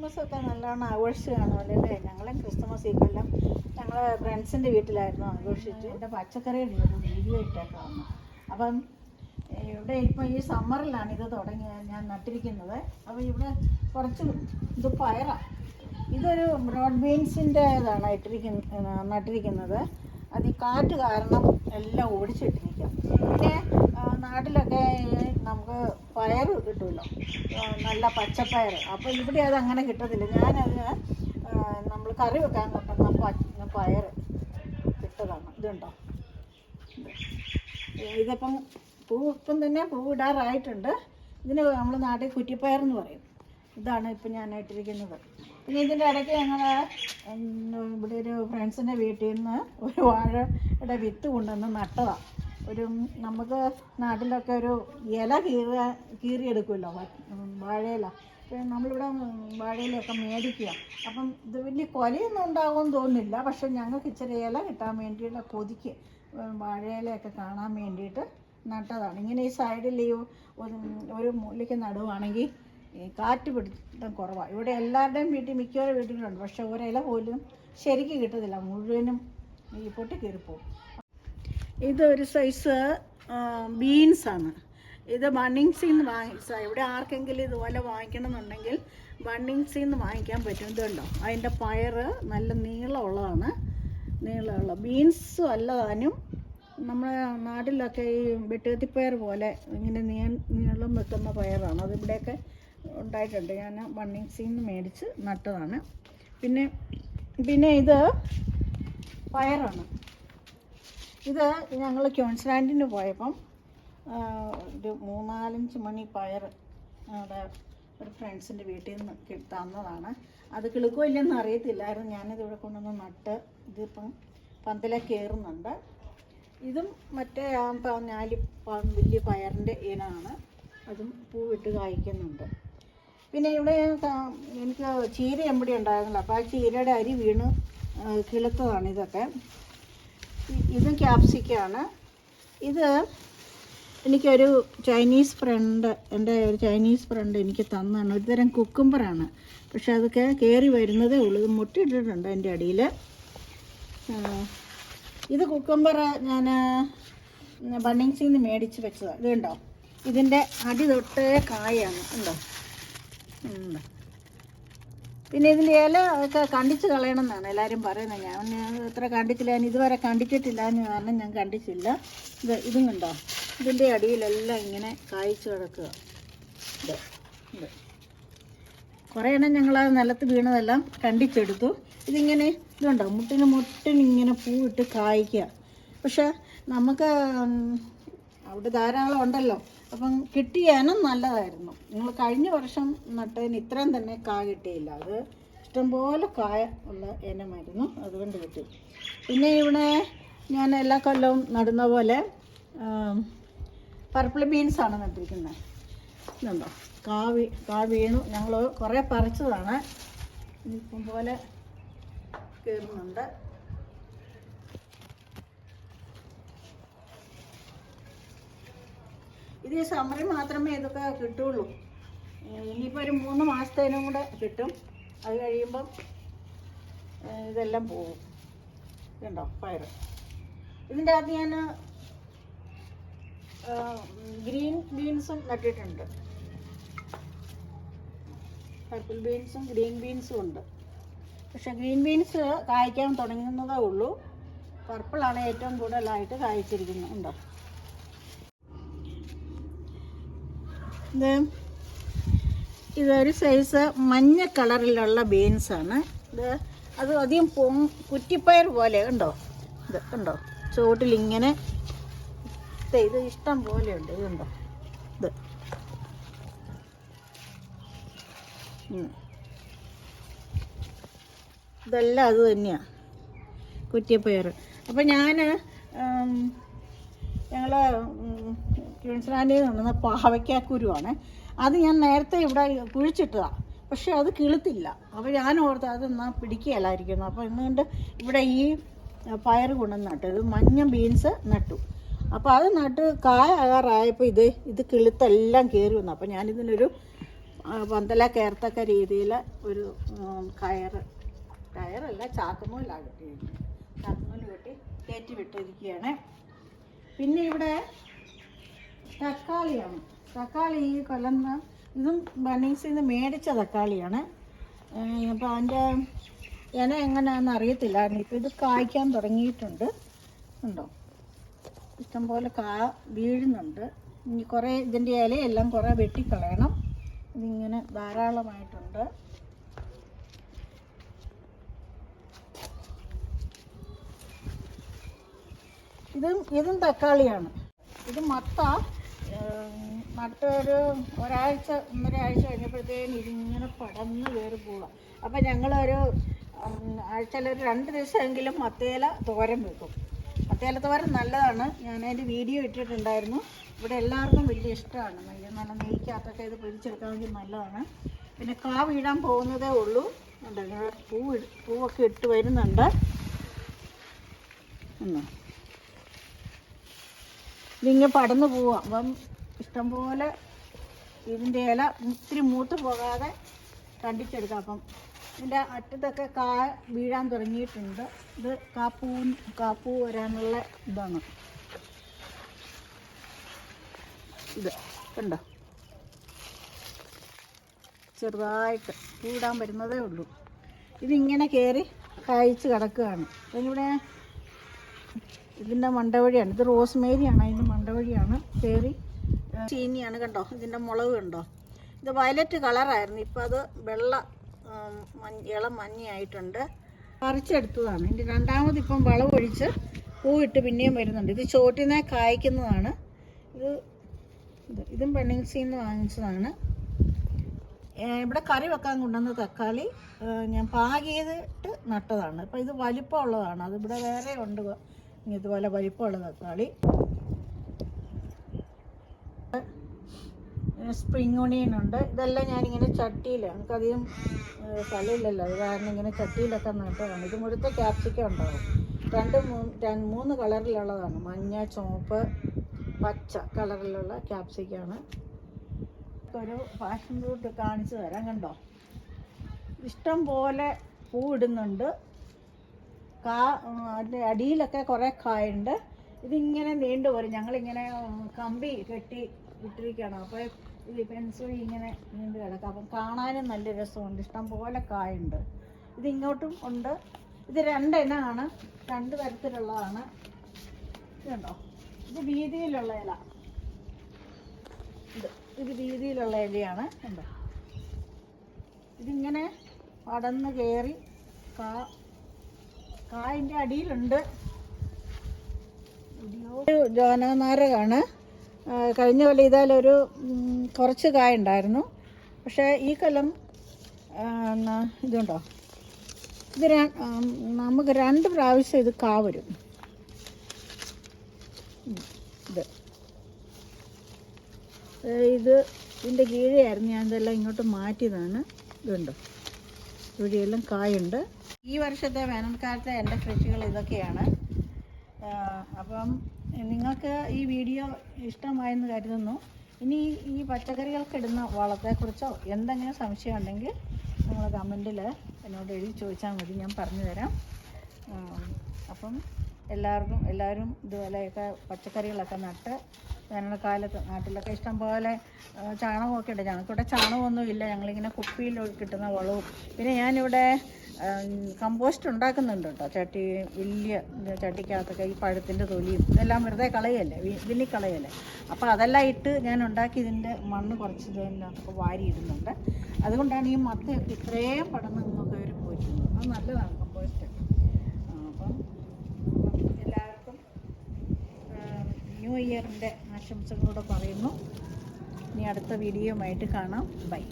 Christmas ഒക്കെ നല്ലോണം ആഘോഷിച്ച് അല്ലേ ഞങ്ങളും ക്രിസ്മസ് ഈ കൊല്ലം ഞങ്ങൾ ഫ്രണ്ട്സിന്റെ വീട്ടിലായിരുന്നു ആഘോഷിച്ചു. എന്റെ പച്ചക്കറി വീഡിയോ വന്നു അപ്പം ഇവിടെ ഇപ്പം ഈ സമ്മറിലാണ് ഇത് തുടങ്ങി ഞാൻ നട്ടിരിക്കുന്നത്. അപ്പോൾ ഇവിടെ കുറച്ച് ഇത് പയറാണ് ഇതൊരു ബ്രോഡ് ബീൻസിന്റെ ഇതാണ് ഇട്ടിരിക്കുന്ന നട്ടിരിക്കുന്നത്. അത് ഈ കാറ്റ് കാരണം എല്ലാം ഓടിച്ചിട്ടിരിക്കും. പിന്നെ നാട്ടിലൊക്കെ നമുക്ക് പയർ കിട്ടുമല്ലോ നല്ല പച്ചപ്പയർ അപ്പോൾ ഇവിടെ അത് അങ്ങനെ കിട്ടത്തില്ല. ഞാനത് നമ്മൾ കറി വെക്കാൻ കൊണ്ടുവന്ന പയർ കിട്ടതാണ് ഇതുണ്ടോ? ഇത്. ഇതിപ്പം പൂ ഇപ്പം തന്നെ പൂ ഇടാറായിട്ടുണ്ട്. ഇതിന് നമ്മൾ നാട്ടിൽ കുറ്റിപ്പയർ എന്ന് പറയും. ഇതാണ് ഇപ്പം ഞാൻ ഇട്ടിരിക്കുന്നത് പിന്നെ ഇതിന്റെ ഇടയ്ക്ക് ഞങ്ങൾ ഇവിടെ ഒരു ഫ്രണ്ട്സിന്റെ വീട്ടിൽ നിന്ന് ഒരു വാഴയുടെ വിത്ത് കൊണ്ടുവന്ന് നട്ടതാണ് ഒരു നമുക്ക് നാട്ടിലൊക്കെ ഒരു ഇല കീറുക കീറിയെടുക്കുമല്ലോ വാഴയില. നമ്മളിവിടെ വാഴയിലൊക്കെ മേടിക്കുക. അപ്പം ഇത് വലിയ കൊലയൊന്നും ഉണ്ടാകുമെന്ന് തോന്നുന്നില്ല. പക്ഷെ ഞങ്ങൾക്ക് ഇച്ചിരി ഇല കിട്ടാൻ വേണ്ടിയുള്ള കൊതിക്ക് വാഴയിലയൊക്കെ കാണാൻ വേണ്ടിയിട്ട് നട്ടതാണ്. ഇങ്ങനെ ഈ സൈഡിൽ ഈ ഒരു- മൂലയ്ക്ക് നടുവാണെങ്കിൽ കാറ്റ് പിടുത്തം കുറവാണ് ഇവിടെ എല്ലാവരുടെയും വീട്ടിൽ മിക്കവരുടെ വീട്ടിലുണ്ട് പക്ഷെ ഒരില പോലും ശരിക്ക് കിട്ടത്തില്ല. മുഴുവനും ഈ പൊട്ടി കയറിപ്പോവും ഇതൊരു സൈസ് ബീൻസ് ആണ്. ഇത് ബണ്ണിങ്സിൽ നിന്ന് വാങ്ങിച്ച ഇവിടെ ആർക്കെങ്കിലും ഇതുപോലെ വാങ്ങിക്കണമെന്നുണ്ടെങ്കിൽ ബണ്ണിങ്സിൽ നിന്ന് വാങ്ങിക്കാൻ പറ്റും. ഇതുണ്ടോ? അതിന്റെ പയറ് നല്ല നീളമുള്ളതാണ്. നീളമുള്ള ബീൻസ് അല്ലതാനും നമ്മുടെ നാട്ടിലൊക്കെ ഈ വെട്ടുകത്തിപ്പയർ പോലെ ഇങ്ങനെ നീ നീളം വെക്കുന്ന പയറാണ്. അതിവിടെയൊക്കെ ഉണ്ടായിട്ടുണ്ട്. ഞാൻ ബണ്ണിങ്സിൽ നിന്ന് മേടിച്ച് നട്ടതാണ്. പിന്നെ പിന്നെ ഇത് പയറാണ്. ഇത് ഞങ്ങൾ ക്യോൺസ്ലാൻഡിന് പോയപ്പം ഒരു മൂന്നാലഞ്ച് മണി പയർ അവിടെ ഒരു ഫ്രണ്ട്സിന്റെ വീട്ടിൽ നിന്ന് തന്നതാണ്. അത് കിളുക്കോ ഇല്ലെന്ന് അറിയത്തില്ലായിരുന്നു. ഞാനിത് ഇവിടെ കൊണ്ടുവന്ന് നട്ട് ഇതിപ്പം പന്തലെ കയറുന്നുണ്ട്. ഇതും മറ്റേ ആ പഞ്ഞാലി വലിയ പയറിന്റെ ഇനമാണ്. അതും പൂവിട്ട് കായ്ക്കുന്നുണ്ട്. പിന്നെ ഇവിടെ എനിക്ക് ചീര എമ്പടി ഉണ്ടായിരുന്നില്ല. അപ്പോൾ ആ ചീരയുടെ അരി വീണ് കിളുത്തതാണ് ഇതൊക്കെ. ഇതും ക്യാപ്സിക്കാണ്. ഇത് എനിക്കൊരു ചൈനീസ് ഫ്രണ്ട് എന്റെ ഒരു ചൈനീസ് ഫ്രണ്ട് എനിക്ക് തന്നാണ്. ഒരുതരം കുക്കുംബറാണ്. പക്ഷെ അതൊക്കെ കയറി വരുന്നതേ ഉള്ളൂ. ഇത് മുട്ടിയിട്ടിട്ടുണ്ട് എന്റെ അടിയിൽ ഇത് കുക്കുംബർ ഞാൻ ബണ്ണിങ്സിൽ നിന്ന് മേടിച്ച് വെച്ചതാണ് ഇത് ഇതിന്റെ അടി തൊട്ടേ കായാണ്. ഉണ്ടോ? ഉണ്ടോ? പിന്നെ ഇതിന്റെ ഇല ഒക്കെ കണ്ടിച്ച് കളയണം എന്നാണ് എല്ലാവരും പറയുന്നത്. ഞാൻ ഇത്ര കണ്ടിച്ചില്ല ഞാൻ ഇതുവരെ കണ്ടിച്ചിട്ടില്ല എന്ന് കാരണം ഞാൻ കണ്ടിച്ചില്ല ഇത് ഇതും കണ്ടോ? ഇതിന്റെ അടിയിലെല്ലാം ഇങ്ങനെ കായ്ച്ചു കിടക്കുക. ഇത് ഇത്. കുറേ എണ്ണം ഞങ്ങൾ ആ നിലത്ത് വീണതെല്ലാം കണ്ടിച്ചെടുത്തു. ഇതിങ്ങനെ ഇതുണ്ടോ? മുട്ടിന് മുട്ടിന് ഇങ്ങനെ പൂവിട്ട് കായ്ക്കുക. പക്ഷെ നമുക്ക് അവിടെ ധാരാളം ഉണ്ടല്ലോ. അപ്പം കിട്ടിയാനും നല്ലതായിരുന്നു. നിങ്ങൾ കഴിഞ്ഞ വർഷം നട്ടതിന് ഇത്രയും തന്നെ കായ കിട്ടിയില്ല. അത് ഇഷ്ടംപോലെ കായ ഉള്ള ഇനമായിരുന്നു. അതുകൊണ്ട് കിട്ടി. പിന്നെ ഇവിടെ ഞാൻ എല്ലാ കൊല്ലവും നടുന്ന പോലെ പർപ്പിൾ ബീൻസാണ് നട്ടിരിക്കുന്നത്. ഇതുണ്ടോ? കാവി കാ വീണു. ഞങ്ങൾ കുറേ പറിച്ചതാണ്. ഇപ്പം പോലെ കയറുന്നുണ്ട് ഇത് ഈ സമ്മറിൽ മാത്രമേ ഇതൊക്കെ കിട്ടുള്ളൂ. ഇനിയിപ്പോൾ ഒരു മൂന്ന് മാസത്തേനും കൂടെ കിട്ടും. അത് കഴിയുമ്പം ഇതെല്ലാം പോവും ഇതുണ്ടോ പയർ ഇതിന്റെ അകത്ത് ഞാൻ ഗ്രീൻ ബീൻസും നട്ടിട്ടുണ്ട്. പർപ്പിൾ ബീൻസും ഗ്രീൻ ബീൻസും ഉണ്ട്. പക്ഷെ ഗ്രീൻ ബീൻസ് കായ്ക്കാൻ തുടങ്ങുന്നതേ ഉള്ളൂ. പർപ്പിളാണ് ഏറ്റവും കൂടുതലായിട്ട് കായ്ച്ചിരിക്കുന്നത്. ഉണ്ടോ? ഇത് ഇതൊരു സൈസ് മഞ്ഞ കളറിലുള്ള ബീൻസാണ് ഇത് അത് അധികം പൊ കുറ്റിപ്പയർ പോലെ ഉണ്ടോ ഇത് ഉണ്ടോ ചുവട്ടിലിങ്ങനെ ഇത് ഇഷ്ടം പോലെ പോലെയുണ്ട് ഇതുണ്ടോ ഇത്. ഇതെല്ലാം അത് തന്നെയാണ് കുറ്റിപ്പയർ. അപ്പം ഞാൻ ഞങ്ങൾ ക്യൂൻസ്ലാൻഡിൽ നിന്ന് പാവയ്ക്കാക്കുരുവാണ് അത് ഞാൻ നേരത്തെ ഇവിടെ കുഴിച്ചിട്ടതാണ് പക്ഷേ അത് കിളുത്തില്ല. അപ്പോൾ ഞാൻ ഓർത്ത് അത് എന്നാൽ പിടിക്കുകയല്ലായിരിക്കുന്നു. അപ്പോൾ ഇന്നുകൊണ്ട് ഇവിടെ ഈ പയർ കൊണ്ടുവന്ന് നട്ടു. ഇത് മഞ്ഞ ബീൻസ് നട്ടു. അപ്പോൾ അത് നട്ട് കായ ആകാറായപ്പോൾ ഇത് ഇത് കിളുത്തെല്ലാം കയറി വന്നു. അപ്പോൾ ഞാനിതിനൊരു പന്തല കയറത്തക്ക രീതിയിൽ ഒരു കയറ് കയറല്ല ചാക്കുനൂലാണ് കെട്ടിയിരിക്കുന്നത് ചാക്കുനൂൽ കെട്ടി കയറ്റി വിട്ടിരിക്കുകയാണ്. പിന്നെ ഇവിടെ തക്കാളിയാണ്. തക്കാളി ഈ കൊല്ലം ഇതും ബണ്ണീസിൽ നിന്ന് മേടിച്ച തക്കാളിയാണ്. അപ്പോൾ അതിന്റെ ഇന എങ്ങനെയാണെന്ന് അറിയത്തില്ലായിരുന്നു. ഇപ്പോൾ ഇത് കായ്ക്കാൻ തുടങ്ങിയിട്ടുണ്ട്. ഉണ്ടോ? ഇഷ്ടംപോലെ കാ വീഴുന്നുണ്ട്. ഇനി കുറേ ഇതിന്റെ ഇലയെല്ലാം കുറേ വെട്ടിക്കളയണം. ഇതിങ്ങനെ ധാരാളമായിട്ടുണ്ട്. ഇതും ഇതും തക്കാളിയാണ്. ഇത് മത്ത നട്ടൊരു ഒരാഴ്ച ഒന്നൊരാഴ്ച കഴിഞ്ഞപ്പോഴത്തേനും ഇതിങ്ങനെ പടന്ന് കയറി പോവാം. അപ്പം ഞങ്ങളൊരു ആഴ്ചയിലൊരു രണ്ട് ദിവസമെങ്കിലും മത്തേല തോരൻ വെക്കും. മത്തേല തോരൻ നല്ലതാണ്. ഞാനതിന്റെ വീഡിയോ ഇട്ടിട്ടുണ്ടായിരുന്നു. ഇവിടെ എല്ലാവർക്കും വലിയ ഇഷ്ടമാണ്. വലിയ നല്ല നെയ്ക്കകത്തൊക്കെ ഇത് പൊരിച്ചെടുക്കാമെങ്കിൽ നല്ലതാണ്. പിന്നെ കാ വീഴാൻ പോകുന്നതേ ഉള്ളൂ. ഉണ്ട് ഇങ്ങനെ പൂ ഇട്- പൂവൊക്കെ ഇട്ട് വരുന്നുണ്ട്. ഒന്ന് ഇതിങ്ങനെ പടന്നു പോവാം. അപ്പം ഇഷ്ടംപോലെ ഇതിന്റെ ഇല ഇത്തിരി മൂത്ത് പോകാതെ കണ്ടിച്ചെടുക്കാം അപ്പം ഇതിന്റെ അറ്റത്തൊക്കെ കാ വീഴാൻ തുടങ്ങിയിട്ടുണ്ട്. ഇത് കാപ്പൂ കാപ്പൂ വരാനുള്ള ഇതാണ്. ഇത് കണ്ടോ? ചെറുതായിട്ട് കൂടാൻ വരുന്നതേ ഉള്ളൂ. ഇതിങ്ങനെ കയറി കഴിച്ച് കിടക്കുകയാണ്. അതിനിവിടെ ഇതിന്റെ മണ്ടവഴിയാണ്. ഇത് റോസ്മേരിയാണ് അതിന്റെ മണ്ടവഴിയാണ് കയറി. ചീനിയാണ് കണ്ടോ? ഇതിന്റെ മുളക് കണ്ടോ? ഇത് വയലറ്റ് കളറായിരുന്നു. ഇപ്പോൾ അത് വെള്ള ഇള മഞ്ഞ ഇളം മഞ്ഞയായിട്ടുണ്ട്. പറിച്ചെടുത്തതാണ്. ഇതിന്റെ രണ്ടാമത് ഇപ്പം വളമൊഴിച്ച് പൂവിട്ട് പിന്നെയും വരുന്നുണ്ട്. ഇത് ചോട്ടിനെ കായ്ക്കുന്നതാണ്. ഇത് ഇത് പെണ്ണിങ്സിൽ നിന്ന് വാങ്ങിച്ചതാണ്. ഇവിടെ കറി വെക്കാൻ കൊണ്ടുവന്ന തക്കാളി ഞാൻ പാകിയതിട്ട് നട്ടതാണ്. അപ്പോൾ ഇത് വലിപ്പമുള്ളതാണ്. അതിവിടെ വേറെ ഉണ്ട്. ഇതുപോലെ വലിപ്പമുള്ള തക്കാളി. സ്പ്രിങ് ഒണിയൻ ഉണ്ട്. ഇതെല്ലാം ഞാനിങ്ങനെ ചട്ടിയിൽ നമുക്കധികം സ്ഥലമില്ലല്ലോ. അത് കാരണം ഇങ്ങനെ ചട്ടിയിലൊക്കെ നട്ടതാണ്. ഇത് മുഴുത്ത ക്യാപ്സിക്കം ഉണ്ടാവും. രണ്ട് മൂന്ന് മൂന്ന് കളറിലുള്ളതാണ്. മഞ്ഞ ചുവപ്പ് പച്ച കളറിലുള്ള ക്യാപ്സിക്കാണ് ഒരു ഫാഷൻ ഫ്രൂട്ട് കാണിച്ചു തരാം കണ്ടോ? ഇഷ്ടം പോലെ പൂ ഇടുന്നുണ്ട്. കാ അതിന്റെ അടിയിലൊക്കെ കുറേ കായുണ്ട്. ഇതിങ്ങനെ നീണ്ടു വരും ഞങ്ങളിങ്ങനെ കമ്പി കെട്ടി ഇട്ടിരിക്കുകയാണ്. അപ്പോൾ ഈ പെൻസിൽ ഇങ്ങനെ നീണ്ടു കിടക്കാം. അപ്പം കാണാനും നല്ല രസമുണ്ട്. ഇഷ്ടം പോലെ കായുണ്ട്. ഇതിങ്ങോട്ടും ഉണ്ട്. ഇത് രണ്ടെണ്ണമാണ് രണ്ട് തരത്തിലുള്ളതാണ്. ഇതുണ്ടോ ഇത് വീതിയിലുള്ള ഇല. ഇത് ഇത് വീതിയിലുള്ള ഇലയാണ്. ഉണ്ടോ ഇതിങ്ങനെ പടന്ന് കയറി കാ കായിന്റെ അടിയിലുണ്ട്. ജോനനാരകാണ് കഴിഞ്ഞ കൊല്ലം ഇതായാലൊരു കുറച്ച് കായ ഉണ്ടായിരുന്നു. പക്ഷേ ഈ കൊല്ലം ഇതുണ്ടോ? ഇത് നമുക്ക് രണ്ട് പ്രാവശ്യം ഇത് കാ വരും. ഇത്. ഇത് ഇതിന്റെ കീഴെയായിരുന്നു ഞാൻ ഇതെല്ലാം ഇങ്ങോട്ട് മാറ്റിയതാണ്. ഇതുണ്ട്? ഇവിടെയെല്ലാം കായുണ്ട്. ഈ വർഷത്തെ വേനൽക്കാലത്തെ എന്റെ കൃഷികൾ ഇതൊക്കെയാണ്. അപ്പം നിങ്ങൾക്ക് ഈ വീഡിയോ ഇഷ്ടമായെന്ന് കരുതുന്നു. ഇനി ഈ പച്ചക്കറികൾക്കിടുന്ന വളത്തെക്കുറിച്ചോ എന്തെങ്കിലും സംശയം ഉണ്ടെങ്കിൽ നിങ്ങൾ കമന്റിൽ എന്നോട് എഴുതി ചോദിച്ചാൽ മതി ഞാൻ പറഞ്ഞു തരാം. അപ്പം എല്ലാവർക്കും എല്ലാവരും ഇതുപോലെയൊക്കെ പച്ചക്കറികളൊക്കെ നട്ട് വേനൽക്കാലത്ത് നാട്ടിലൊക്കെ ഇഷ്ടംപോലെ ചാണകമൊക്കെ ഉണ്ട്. ഞങ്ങൾക്കിവിടെ ചാണകമൊന്നും ഇല്ല ഞങ്ങളിങ്ങനെ കുപ്പിയിൽ കിട്ടുന്ന വളവും. പിന്നെ ഞാനിവിടെ കമ്പോസ്റ്റ് ഉണ്ടാക്കുന്നുണ്ട് കേട്ടോ ചട്ടി വലിയ ചട്ടിക്കകത്തൊക്കെ ഈ പഴത്തിന്റെ തൊലിയും ഇതെല്ലാം വെറുതെ കളയല്ലേ വിന്നി കളയല്ലേ അപ്പോൾ അതെല്ലാം ഇട്ട് ഞാൻ ഉണ്ടാക്കി ഇതിന്റെ മണ്ണ് കുറച്ച് ഇതിനകത്തൊക്കെ വാരിയിടുന്നുണ്ട്. അതുകൊണ്ടാണ് ഈ മത്തയൊക്കെ ഇത്രയും പടന്ന് നിന്നൊക്കെ അവർ പോയിട്ടുള്ളത് അത് നല്ലതാണ് കമ്പോസ്റ്റ് അപ്പം എല്ലാവർക്കും ന്യൂ ഇയറിന്റെ ആശംസകളോട് പറയുന്നു. ഇനി അടുത്ത വീഡിയോയുമായിട്ട് കാണാം. ബൈ.